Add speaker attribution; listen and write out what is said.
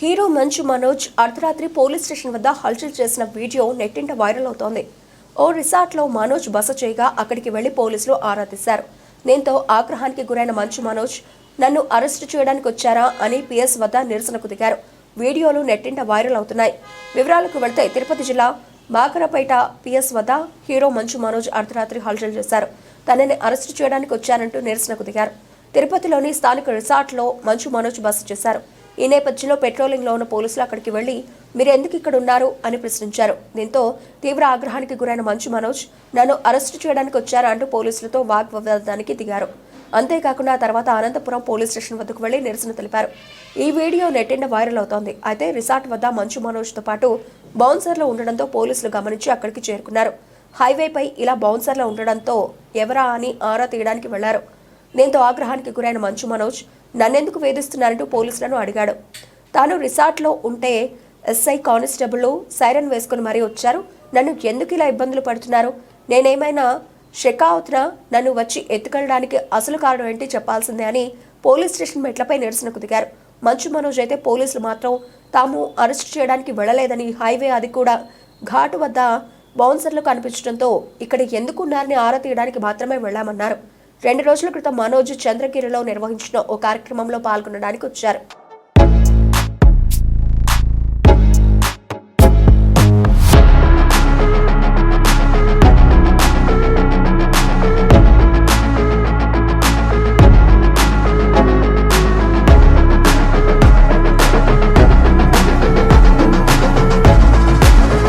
Speaker 1: Hero Manchu Manoj అర్ధరాత్రి police station వద్ద హల్చల్ చేసిన వీడియో నెట్టింట వైరల్ అవుతోంది. ఓ రిసార్ట్లో మనోజ్ బస చేయగా అక్కడికి వెళ్ళి పోలీసులు ఆరా తీశారు. దీంతో ఆగ్రహానికి గురైన మంచు మనోజ్ నన్ను అరెస్టు చేయడానికి వచ్చారా? అని పిఎస్ వద్ద నిరసనకు దిగారు. వీడియోలు నెట్టింట వైరల్ అవుతున్నాయి. వివరాలకు వెళ్తే తిరుపతి జిల్లా బాకరపేట పిఎస్ వద్ద హీరో మంచు మనోజ్ అర్ధరాత్రి హల్చల్ చేశారు. తనని అరెస్టు చేయడానికి వచ్చారంటూ నిరసనకు దిగారు. తిరుపతిలోని స్థానిక రిసార్ట్లో మంచు మనోజ్ బస చేశారు. ఈ నేపథ్యంలో పెట్రోలింగ్లో ఉన్న పోలీసులు అక్కడికి వెళ్ళి మీరు ఎందుకు ఇక్కడ ఉన్నారు? అని ప్రశ్నించారు. దీంతో తీవ్ర ఆగ్రహానికి గురైన మంచు మనోజ్ నన్ను అరెస్టు చేయడానికి వచ్చారా? అంటూ పోలీసులతో వాగ్వివాదానికి దిగారు. అంతేకాకుండా తర్వాత అనంతపురం పోలీస్ స్టేషన్ వద్దకు వెళ్ళి నిరసన తెలిపారు. ఈ వీడియో నెట్టింట వైరల్ అవుతోంది. అయితే రిసార్ట్ వద్ద మంచు మనోజ్తో పాటు బౌన్సర్లు ఉండడంతో పోలీసులు గమనించి అక్కడికి చేరుకున్నారు. హైవేపై ఇలా బౌన్సర్లు ఉండడంతో ఎవరా అని ఆరా తీయడానికి వెళ్ళారు. దీంతో ఆగ్రహానికి గురైన మంచు మనోజ్ నన్నెందుకు వేధిస్తున్నారంటూ పోలీసులను అడిగాడు. తాను రిసార్ట్లో ఉంటే ఎస్ఐ కానిస్టేబుల్ సైరన్ వేసుకుని మరీ వచ్చారు. నన్ను ఎందుకు ఇలా ఇబ్బందులు పడుతున్నారు? నేనేమైనా షెకావత్నా నన్ను వచ్చి ఎత్తుకెళ్ళడానికి అసలు కారణం ఏంటి చెప్పాల్సిందే అని పోలీస్ స్టేషన్ మెట్లపై నిరసనకు దిగారు. మంచు మనోజ్ అయితే పోలీసులు మాత్రం తాము అరెస్ట్ చేయడానికి వెళ్ళలేదని హైవే అది కూడా ఘాటు వద్ద బౌన్సర్లు కనిపించడంతో ఇక్కడ ఎందుకున్నారని ఆరా తీయడానికి మాత్రమే వెళ్ళామన్నారు. రెండు రోజుల క్రితం మనోజ్ చంద్రగిరిలో నిర్వహించిన ఓ కార్యక్రమంలో పాల్గొనడానికి వచ్చారు.